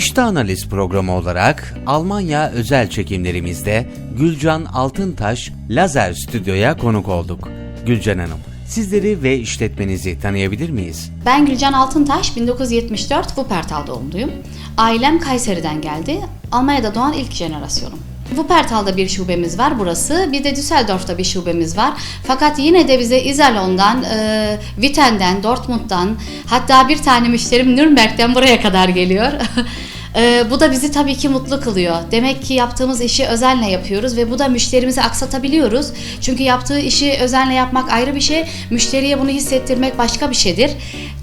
Müşte Analiz programı olarak Almanya özel çekimlerimizde Gülcan Altıntaş Lazer Stüdyo'ya konuk olduk. Gülcan Hanım, sizleri ve işletmenizi tanıyabilir miyiz? Ben Gülcan Altıntaş, 1974 Wuppertal doğumluyum. Ailem Kayseri'den geldi. Almanya'da doğan ilk jenerasyonum. Wuppertal'da bir şubemiz var burası. Bir de Düsseldorf'ta bir şubemiz var. Fakat yine de bize Iserlohn'dan, e, Witten'den, Dortmund'dan hatta bir tane müşterim Nürnberg'den buraya kadar geliyor. E, bu da bizi tabii ki mutlu kılıyor. Demek ki yaptığımız işi özenle yapıyoruz ve bu da müşterimizi aksatabiliyoruz. Çünkü yaptığı işi özenle yapmak ayrı bir şey, müşteriye bunu hissettirmek başka bir şeydir.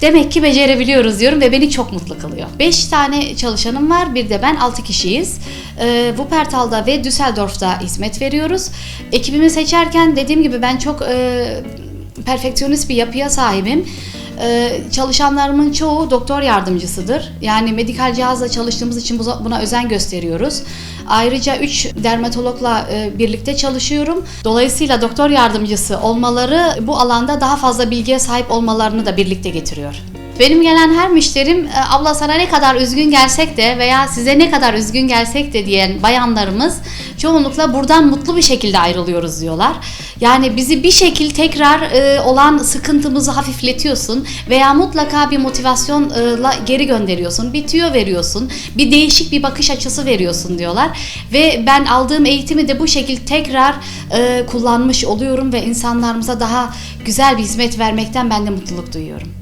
Demek ki becerebiliyoruz diyorum ve beni çok mutlu kılıyor. 5 tane çalışanım var, bir de ben 6 kişiyiz. Ee, Wuppertal'da ve Düsseldorf'ta hizmet veriyoruz. Ekibimi seçerken dediğim gibi ben çok e, perfeksiyonist bir yapıya sahibim. Ee, çalışanlarımın çoğu doktor yardımcısıdır. Yani medikal cihazla çalıştığımız için bu- buna özen gösteriyoruz. Ayrıca 3 dermatologla e, birlikte çalışıyorum. Dolayısıyla doktor yardımcısı olmaları bu alanda daha fazla bilgiye sahip olmalarını da birlikte getiriyor. Benim gelen her müşterim "E, abla sana ne kadar üzgün gelsek de veya size ne kadar üzgün gelsek de diyen bayanlarımız çoğunlukla buradan mutlu bir şekilde ayrılıyoruz diyorlar. Yani bizi bir şekil tekrar e, olan sıkıntımızı hafifletiyorsun veya mutlaka bir motivasyonla geri gönderiyorsun. Bir tüyo veriyorsun. Bir değişik bir bakış açısı veriyorsun diyorlar. Ve ben aldığım eğitimi de bu şekil tekrar e, kullanmış oluyorum ve insanlarımıza daha güzel bir hizmet vermekten ben de mutluluk duyuyorum.